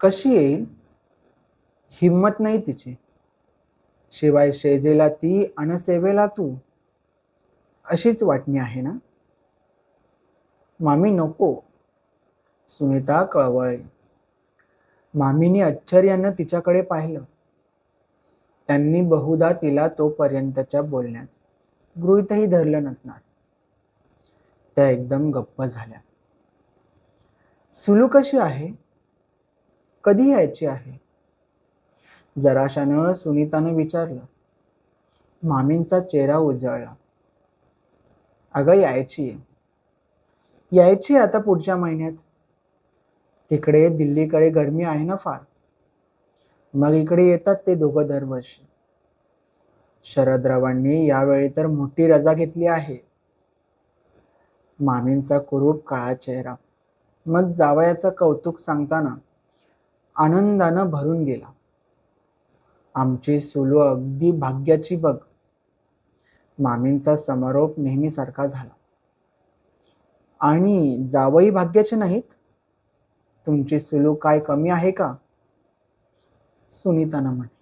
कशी येईल? हिम्मत नाही तिची. शिवाय शेजेला ती अन सेवेला तू. अशीच वाटणी आहे ना? मामी नको. सुनीता कळवळे मामीने आश्चर्यानं तिच्याकडे पाहिलं. त्यांनी बहुधा तिला तोपर्यंतच्या बोलण्यात गृहीतही धरलं नसणार. त्या एकदम गप्प झाल्या. सुलू कशी आहे? कधी यायची आहे? जराशानं सुनीतानं विचारलं. मामींचा चेहरा उजळला. अगं यायची आहे. यायची आता पुढच्या महिन्यात. तिकडे दिल्लीकडे गरमी आहे ना फार. मग इकडे येतात ते दोघं दरवर्षी. शरदरावांनी यावेळी तर मोठी रजा घेतली आहे. मामींचा कुरूप काळा चेहरा. मग जावयाचं कौतुक सांगताना आनंदानं भरून गेला. आमची सुलू अगदी भाग्याची बघ. मामींचा समारोप नेहमीसारखा झाला. आणि जावई भाग्याचे नाहीत? तुमची सुलू काय कमी आहे का? सुनीतानं म्हटलं.